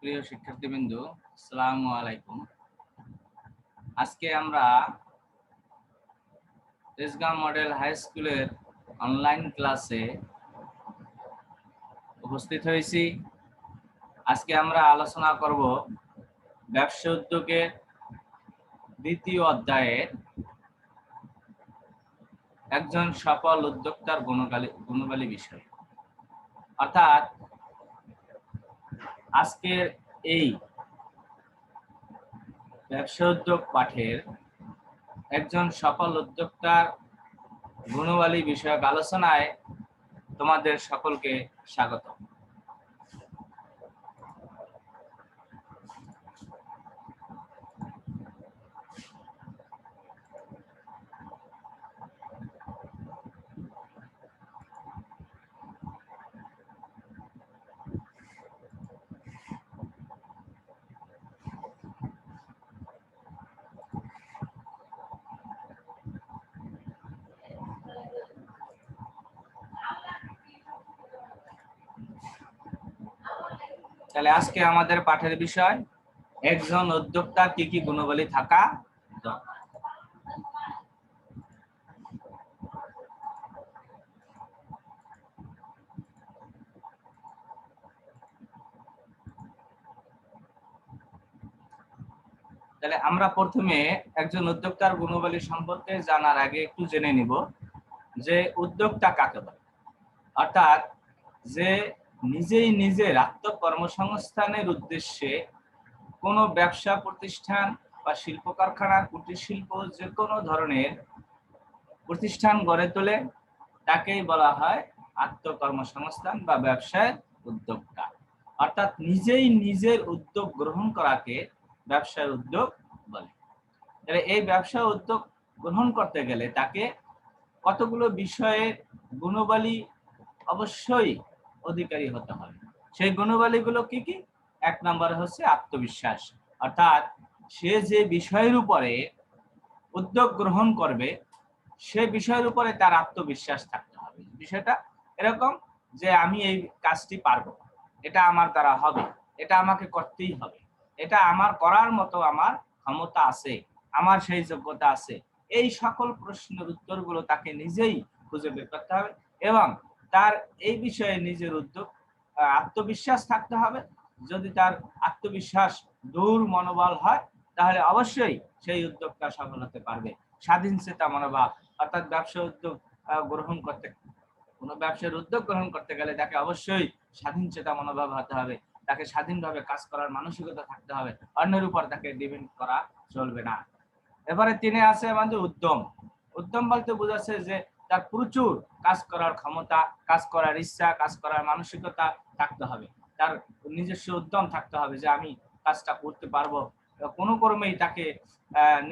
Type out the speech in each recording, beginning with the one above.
প্রিয় শিক্ষার্থীবৃন্দ, আসসালামু আলাইকুম। আজকে আমরা তেজগাঁও মডেল হাই স্কুলের অনলাইন ক্লাসে উপস্থিত হয়েছি। আজকে আমরা আলোচনা করব ব্যবসা উদ্যোগের দ্বিতীয় অধ্যায়ের একজন সফল উদ্যোক্তার গুণগালী গুণগালী বিষয়। অর্থাৎ আজকের এই ব্যবসা উদ্যোগ পাঠের একজন সফল উদ্যোক্তার গুণবালী বিষয়ক আলোচনায় তোমাদের সকলকে স্বাগত তাহলে আজকে আমাদের পাঠের বিষয়, একজন উদ্যোক্তা কি কি গুণাবলী থাকা তাহলে আমরা প্রথমে একজন উদ্যোক্তার গুণাবলী সম্পর্কে জানার আগে একটু জেনে নিব যে উদ্যোক্তা কাকে বলে। অর্থাৎ যে নিজেই নিজের আত্মকর্মসংস্থানের উদ্দেশ্যে কোনো ব্যবসা প্রতিষ্ঠান বা শিল্প কারখানা কুটির শিল্প, যে কোনো ধরনের প্রতিষ্ঠান গড়ে তোলে, তাকেই বলা হয় আত্মকর্মসংস্থান বা ব্যবসায় উদ্যোক্তা। অর্থাৎ নিজেই নিজের উদ্যোগ গ্রহণ করাকে ব্যবসায় উদ্যোগ বলে। তাহলে এই ব্যবসা উদ্যোগ গ্রহণ করতে গেলে তাকে কতগুলো বিষয়ে গুণবালী অবশ্যই অধিকারী হতে হবে। সেই গুণবালীগুলো কি কি? এক নম্বরে হচ্ছে আত্মবিশ্বাস। অর্থাৎ সে যে বিষয়ের উপরে উদ্যোগ গ্রহণ করবে, সে বিষয়ের উপরে তার আত্মবিশ্বাস থাকতে হবে। বিষয়টা এরকম যে আমি এই কাজটি পারব এটা আমার দ্বারা হবে। এটা আমাকে করতেই হবে। এটা আমার করার মতো আমার ক্ষমতা আছে, আমার সেই যোগ্যতা আছে। এই সকল প্রশ্নের উত্তরগুলো তাকে নিজেই খুঁজে বের করতে হবে এবং তার এই বিষয়ে নিজের উদ্যোগ আত্মবিশ্বাস থাকতে হবে। যদি তার আত্মবিশ্বাস দূর মনোবল হয়, তাহলে অবশ্যই সেই উদ্যোগটা সফল হতে পারবে। স্বাধীন চেতা মনোভাব, অর্থাৎ ব্যবসা উদ্যোগ গ্রহণ করতে, কোনো ব্যবসার উদ্যোগ গ্রহণ করতে গেলে তাকে অবশ্যই স্বাধীন চেতা মনোভাব হতে হবে। তাকে স্বাধীনভাবে কাজ করার মানসিকতা থাকতে হবে। অন্যের উপর তাকে ডিপেন্ড করা চলবে না। এবারে তিনি আছে আমাদের উদ্যম। উদ্যম বলতে বোঝাচ্ছে যে তার প্রচুর কাজ করার ক্ষমতা, কাজ করার ইচ্ছা, কাজ করার মানসিকতা থাকতে হবে। তার নিজস্ব উদ্যম থাকতে হবে যে আমি কাজটা করতে পারব। কোনো কর্মেই তাকে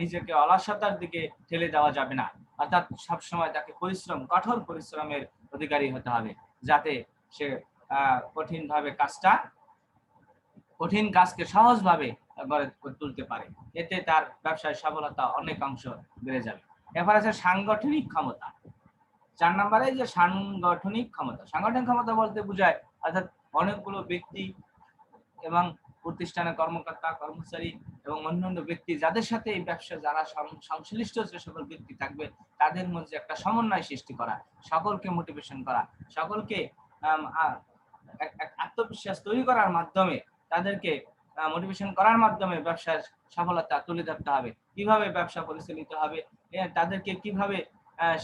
নিজেকে অলসতার দিকে ঠেলে দেওয়া যাবে না। অর্থাৎ সবসময় তাকে পরিশ্রম, কঠোর পরিশ্রমের অধিকারী হতে হবে যাতে সে কঠিনভাবে কাজটা, কঠিন কাজকে সহজভাবে গড়ে তুলতে পারে। এতে তার ব্যবসায় সফলতা অনেক অংশ বেড়ে যাবে। এরপর আছে সাংগঠনিক ক্ষমতা। চার নম্বরে যে সাংগঠনিক ক্ষমতা। সাংগঠনিক ক্ষমতা বলতে বোঝায় অর্থাৎ অনেকগুলো ব্যক্তি এবং প্রতিষ্ঠানের কর্মকর্তা, কর্মচারী এবং অন্যান্য ব্যক্তি যাদের সাথে এই ব্যবসা, যারা সংশ্লিষ্ট যে সকল ব্যক্তি থাকবে, তাদের মধ্যে একটা সমন্বয় সৃষ্টি করা, সকলকে মোটিভেশন করা, সকলকে আত্মবিশ্বাস তৈরি করার মাধ্যমে তাদেরকে মোটিভেশন করার মাধ্যমে ব্যবসার সফলতা তুলে ধরতে হবে। কীভাবে ব্যবসা পরিচালিত হবে? তাদেরকে কীভাবে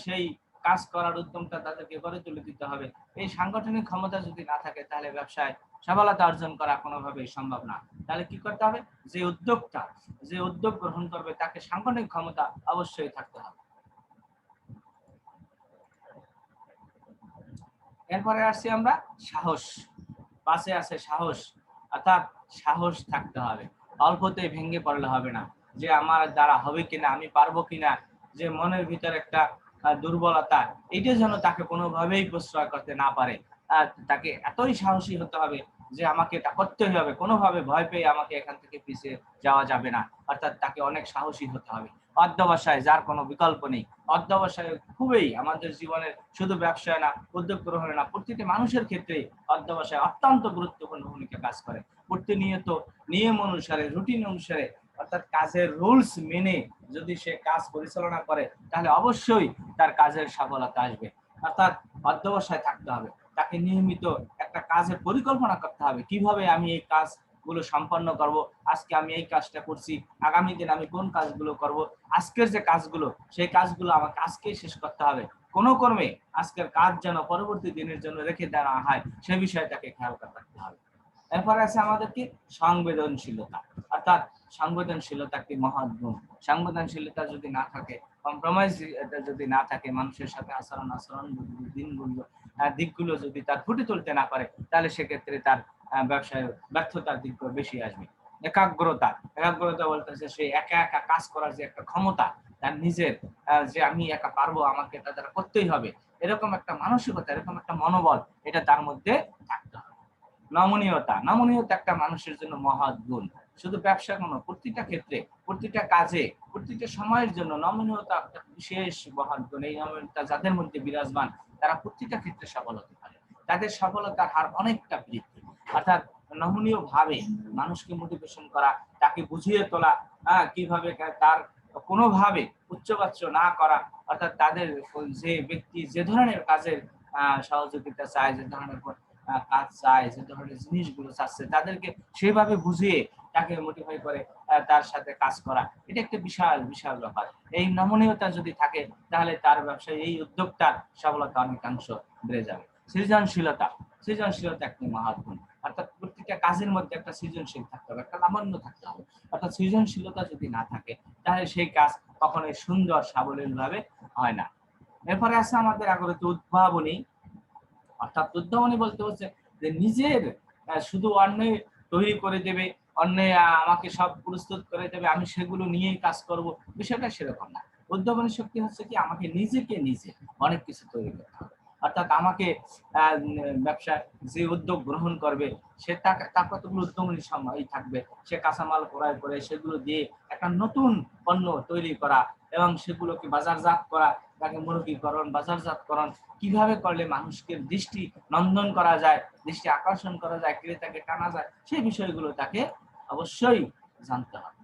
সেই কাজ করার উদ্যমটা তাদেরকে গড়ে তুলে দিতে হবে। এই সাংগঠনিক ক্ষমতা যদি না থাকে, তাহলে ব্যবসায় সফলতা অর্জন করা কোনোভাবেই সম্ভব না। তাহলে কি করতে হবে? যে উদ্যোগটা যে উদ্যোগ গ্রহণ করবে, তাকে সাংগঠনিক ক্ষমতা অবশ্যই থাকতে হবে। এরপরে আসছি আমরা সাহস। পাশে আছে সাহস। অর্থাৎ সাহস থাকতে হবে। অল্পতে ভেঙে পড়লে হবে না। যে আমার দ্বারা হবে কিনা, আমি পারব কিনা, যে মনের ভিতর একটা দুর্বলতা এটা যেন তাকে কোনোভাবেই প্রশ্রয় করতে না পারে। তাকে এতই সাহসী হতে হবে যে আমাকে এটা করতেই হবে। কোনোভাবে ভয় পেয়ে আমাকে এখান থেকে পিছিয়ে যাওয়া যাবে না। অর্থাৎ তাকে অনেক সাহসী হতে হবে। অধ্যবসায়, যার কোনো বিকল্প নেই। অধ্যবসায় খুবই আমাদের জীবনের শুধু ব্যবসায় না উদ্যোগ গ্রহণে না, প্রতিটি মানুষের ক্ষেত্রে অধ্যবসায় অত্যন্ত গুরুত্বপূর্ণ ভূমিকা কাজ করে। প্রতিনিয়ত নিয়ম অনুসারে রুটিন অনুসারে অর্থাৎ কাজের রুলস মেনে যদি সে কাজ পরিচালনা করে, তাহলে অবশ্যই তার কাজের সফলতা আসবে। অর্থাৎ অধ্যবসায় থাকতে হবে। তাকে নিয়মিত একটা কাজের পরিকল্পনা করতে হবে। কীভাবে আমি এই কাজগুলো সম্পন্ন করব? আজকে আমি এই কাজটা করছি, আগামী দিন আমি কোন কাজগুলো করব? আজকের যে কাজগুলো, সেই কাজগুলো আমাকে আজকেই শেষ করতে হবে। কোনো কর্মে আজকের কাজ যেন পরবর্তী দিনের জন্য রেখে দেওয়া হয়, সে বিষয়ে তাকে খেয়াল করে রাখতে হবে। এরপর আছে আমাদের কি? সংবেদনশীলতা। অর্থাৎ সংবেদনশীলতা একটি মহৎ গুণ। সংবেদনশীলতা যদি না থাকে কম্প্রোমাইজ যদি না থাকে, মানুষের সাথে আচরণ আচরণ, দিনগুলো দিকগুলো যদি তার ফুটে তুলতে না পারে, তাহলে সেক্ষেত্রে তার ব্যবসায় ব্যর্থতার দিক বেশি আসবে। একাগ্রতা। একাগ্রতা বলতেছে সে একা একা কাজ করার যে একটা ক্ষমতা, তার নিজের যে আমি একা পারব, আমাকে এটা দ্বারা করতেই হবে। এরকম একটা মানসিকতা, এরকম একটা মনোবল, এটা তার মধ্যে থাকতে হবে। নমনীয়তা। নমনীয়তা একটা মানুষের জন্য মহৎ গুণ। শুধু ব্যবসা কোনো, প্রতিটা ক্ষেত্রে, প্রতিটা কাজে, প্রতিটা সময়ের জন্য নমনীয়তা একটা বিশেষ মহৎ গুণ। এই নমনীয়তা যাদের মধ্যে বিরাজমান, তারা প্রতিটা ক্ষেত্রে সফল হতে পারে তাদের সফলতার হার অনেকটা বৃদ্ধি। অর্থাৎ নমনীয় ভাবে মানুষকে মোটিভেশন করা, তাকে বুঝিয়ে তোলা হ্যাঁ কীভাবে তার কোনোভাবে উচ্চবাচ্য না করা, অর্থাৎ তাদের যে ব্যক্তি যে ধরনের কাজের সহযোগিতা চায়, যে ধরনের কাজ চায়, যে ধরনের জিনিসগুলো চাচ্ছে, তাদেরকে সেভাবে বুঝিয়ে তাকে মোটিফাই করে তার সাথে কাজ করা। এটা একটা বিশাল বিশাল ব্যাপার। এই নমনীয়তা যদি থাকে, তাহলে তার ব্যবসায় এই উদ্যোগটার সফলতা অনেকাংশ বেড়ে যাবে। সৃজনশীলতা সৃজনশীলতা একটি মহাগুণ অর্থাৎ প্রত্যেকটা কাজের মধ্যে একটা সৃজনশীল থাকতে হবে, একটা লাবণ্য থাকতে হবে। অর্থাৎ সৃজনশীলতা যদি না থাকে, তাহলে সেই কাজ কখনোই সুন্দর সাবলীল ভাবে হয় না। এরপরে আছে আমাদের আগত উদ্ভাবনী। অর্থাৎ উদ্ভাবনী বলতে হচ্ছে যে নিজের শুধু অন্য তৈরি করে দেবে, অন্য আমাকে সব প্রস্তুত করে দেবে, আমি সেগুলো নিয়েই কাজ করব। বিষয়টা সেরকম না। উদ্ভাবনী শক্তি হচ্ছে কি, আমাকে নিজেকে নিজে অনেক কিছু তৈরি করতে হবে। অর্থাৎ আমাকে ব্যবসা যে উদ্যোগ গ্রহণ করবে, সে তার কতগুলো উদ্যমী সময় থাকবে, সে কাঁচামাল ক্রয় করে, সেগুলো দিয়ে একটা নতুন পণ্য তৈরি করা এবং সেগুলোকে বাজারজাত করা, তাকে মুরগীকরণ, বাজারজাতকরণ, কীভাবে করলে মানুষকে দৃষ্টি নন্দন করা যায়, দৃষ্টি আকর্ষণ করা যায়, ক্রেতাকে টানা যায় সেই বিষয়গুলো তাকে অবশ্যই জানতে হবে।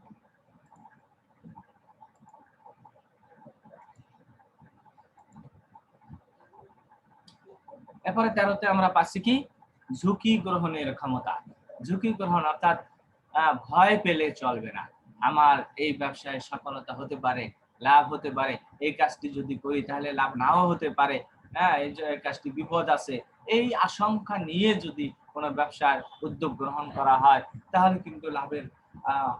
এরপরে তেরোতে আমরা পাচ্ছি কি? ঝুঁকি গ্রহণের ক্ষমতা। ঝুঁকি গ্রহণ অর্থাৎ ভয় পেলে চলবে না। আমার এই ব্যবসায় সফলতা হতে পারে, লাভ হতে পারে, এই কাজটি যদি করি তাহলে লাভ নাও হতে পারে হ্যাঁ এই কাজটি বিপদ আছে, এই আশঙ্কা নিয়ে যদি কোনো ব্যবসার উদ্যোগ গ্রহণ করা হয়, তাহলে কিন্তু লাভের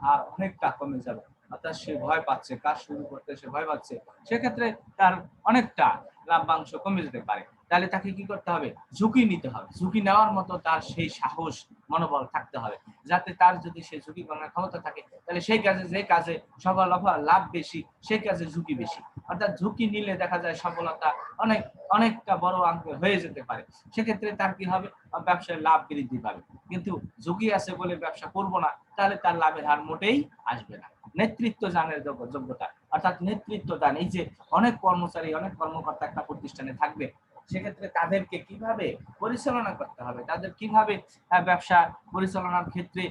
হার অনেকটা কমে যাবে। অর্থাৎ সে ভয় পাচ্ছে, কাজ শুরু করতে সে ভয় পাচ্ছে, সেক্ষেত্রে তার অনেকটা লাভ্যাংশ কমে যেতে পারে। তাহলে তাকে কি করতে হবে? ঝুঁকি নিতে হবে। ঝুঁকি নেওয়ার মতো তার সেই সাহস, মনোবল থাকতে হবে। যাতে তার যদি সেই ঝুঁকি গ্রহণের ক্ষমতা থাকে, তাহলে সেই কাজে, যে কাজে সফল হওয়ার লাভ বেশি, সেই কাজে ঝুঁকি বেশি। অর্থাৎ ঝুঁকি নিলে দেখা যায় সফলতা অনেক, অনেকটা বড় অঙ্কে হয়ে যেতে পারে। সেক্ষেত্রে তার কি হবে? ব্যবসায় লাভ বৃদ্ধি পাবে। কিন্তু ঝুঁকি আছে বলে ব্যবসা করব না, তাহলে তার লাভের হার মোটেই আসবে না। নেতৃত্ব দানের যোগ্যতা। অর্থাৎ নেতৃত্ব দান। এই যে অনেক কর্মচারী, অনেক কর্মকর্তা একটা প্রতিষ্ঠানে থাকবে সেক্ষেত্রে তাদেরকে কীভাবে পরিচালনা করতে হবে? তাদের কীভাবে ব্যবসা পরিচালনার ক্ষেত্রে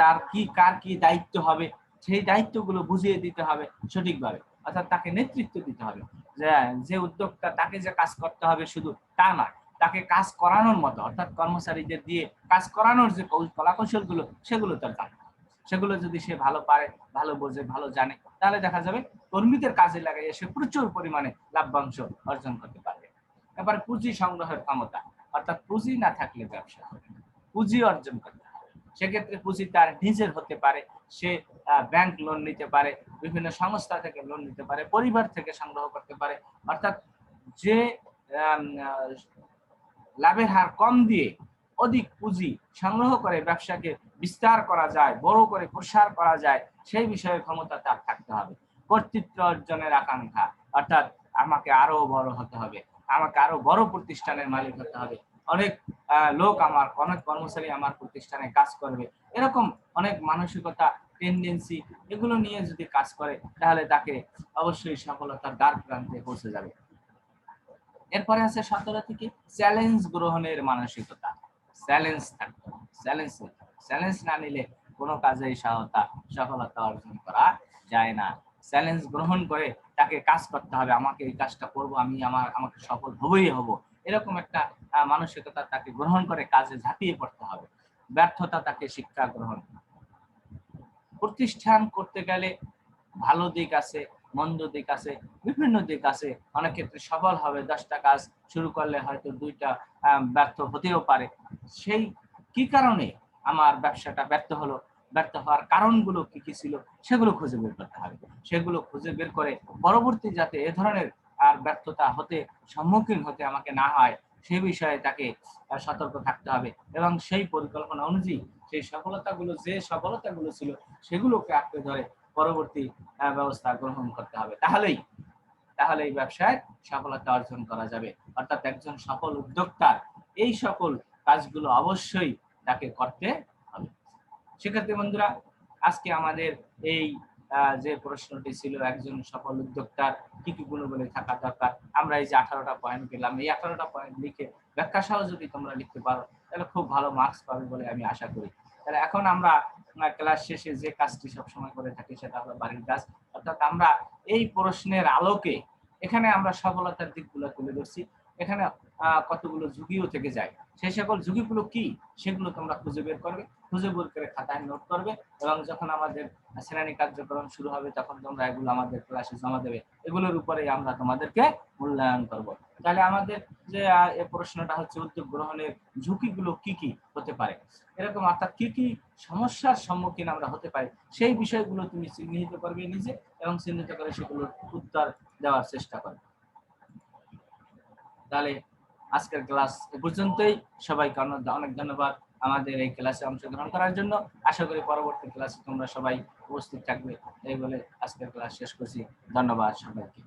তার কি, কার কি দায়িত্ব হবে? সেই দায়িত্বগুলো বুঝিয়ে দিতে হবে সঠিকভাবে। অর্থাৎ তাকে নেতৃত্ব দিতে হবে। যে উদ্যোগটা তাকে যে কাজ করতে হবে শুধু তা নয়, তাকে কাজ করানোর মতো, অর্থাৎ কর্মচারীদের দিয়ে কাজ করানোর যে কলাকৌশলগুলো সেগুলো তার জানতে সেগুলো যদি সে ভালো পারে, ভালো বোঝে, ভালো জানে, তাহলে দেখা যাবে কর্মীদের কাজে লাগাইয়ে সে প্রচুর পরিমাণে লাভ্যাংশ অর্জন করতে পারবে এবার পুঁজি সংগ্রহের ক্ষমতা। অর্থাৎ পুঁজি না থাকলে ব্যবসা হবে পুঁজি অর্জন করতে হবে। সেক্ষেত্রে পুঁজি তার নিজের হতে পারে, সে ব্যাংক লোন নিতে পারে, বিভিন্ন সংস্থা থেকে লোন নিতে পারে, পরিবার থেকে সংগ্রহ করতে পারে। অর্থাৎ যে লাভের হার কম দিয়ে অধিক পুঁজি সংগ্রহ করে ব্যবসাকে বিস্তার করা যায়, বড় করে প্রসার করা যায়, সেই বিষয়ে ক্ষমতা তার থাকতে হবে। কর্তৃত্ব অর্জনের আকাঙ্ক্ষা, অর্থাৎ আমাকে আরও বড় হতে হবে। আমাকে আরও বড় প্রতিষ্ঠানের মালিক হতে হবে। অনেক লোক আমার, অনেক কর্মচারী আমার প্রতিষ্ঠানে কাজ করবে। এরকম অনেক মানসিকতা টেন্ডেন্সি এগুলো নিয়ে যদি কাজ করে, তাহলে তাকে অবশ্যই সফলতার দ্বার প্রান্তে পৌঁছে যাবে। এরপরে আছে সতেরো থেকে চ্যালেঞ্জ গ্রহণের মানসিকতা। চ্যালেঞ্জ থাকতে চ্যালেঞ্জ চ্যালেঞ্জ না নিলে কোনো কাজেই সহায়তা সফলতা অর্জন করা যায় না। চ্যালেঞ্জ গ্রহণ করে তাকে কাজ করতে হবে, আমাকে এই কাজটা করব, আমি আমার, আমাকে সফল হবই হব। এরকম একটা মানসিকতা তাকে গ্রহণ করে কাজে ঝাঁপিয়ে পড়তে হবে। ব্যর্থতা তাকে শিক্ষা গ্রহণ প্রতিষ্ঠান করতে গেলে ভালো দিক আছে, মন্দ দিক আছে, বিভিন্ন দিক আছে। অনেক ক্ষেত্রে সফল হবে, দশটা কাজ শুরু করলে হয়তো দুইটা ব্যর্থ হতেও পারে। সেই কি কারণে আমার ব্যবসাটা ব্যর্থ হলো? ব্যর্থ হওয়ার কারণগুলো কি কি ছিল, সেগুলো খুঁজে বের করতে হবে। সেগুলো খুঁজে বের করে পরবর্তী যাতে এ ধরনের আর ব্যর্থতা হতে সম্মুখীন হতে আমাকে না হয় সেই বিষয়ে তাকে সতর্ক থাকতে হবে এবং সেই পরিকল্পনা অনুযায়ী সেই সফলতাগুলো, যে সফলতাগুলো ছিল, সেগুলোকে আঁকড়ে ধরে পরবর্তী ব্যবস্থা গ্রহণ করতে হবে। তাহলেই তাহলে এই ব্যবসায় সফলতা অর্জন করা যাবে। অর্থাৎ একজন সফল উদ্যোক্তার এই সকল কাজগুলো অবশ্যই তাকে করতে সেক্ষেত্রে বন্ধুরা, আজকে আমাদের এই যে প্রশ্নটি ছিল, একজন সফল উদ্যোক্তার কি কি গুণগুলি থাকা দরকার, আমরা এই যে আঠারোটা পয়েন্ট পেলাম। এই আঠারোটা পয়েন্ট লিখে ব্যাখ্যা সহ যদি তোমরা লিখতে পারো, তাহলে খুব ভালো মার্কস পাবে বলে আমি আশা করি। তাহলে এখন আমরা ক্লাস শেষে যে কাজটি সবসময় করে থাকি, সেটা হলো বাড়ির কাজ। অর্থাৎ আমরা এই প্রশ্নের আলোকে এখানে আমরা সফলতার দিকগুলো তুলে ধরছি। এখানে কতগুলো ঝুঁকিও থেকে যায়। সেই সকল ঝুঁকিগুলো কি, সেগুলো তোমরা খুঁজে বের করবে। খুঁজে বের করে খাতায় নোট করবে এবং যখন আমাদের শ্রেণি কার্যক্রম শুরু হবে তখন তোমরা এগুলো আমাদের ক্লাসে জমা দেবে। এগুলোর উপরেই আমরা তোমাদেরকে মূল্যায়ন করব। তাহলে আমাদের যে প্রশ্নটা হচ্ছে উদ্যোগ গ্রহণের ঝুঁকিগুলো কি কি হতে পারে? এরকম অর্থাৎ কি কি সমস্যার সম্মুখীন আমরা হতে পারি, সেই বিষয়গুলো তুমি চিহ্নিত করবে নিজে এবং চিহ্নিত করে সেগুলোর উত্তর দেওয়ার চেষ্টা করবে। তাহলে আজকের ক্লাস এ পর্যন্তই। সবাইকে অনেক ধন্যবাদ। আমাদের এই ক্লাসে অংশগ্রহণ করার জন্য আশা করি পরবর্তী ক্লাসে তোমরা সবাই উপস্থিত থাকবে। এই বলে আজকের ক্লাস শেষ করছি। ধন্যবাদ সবাইকে।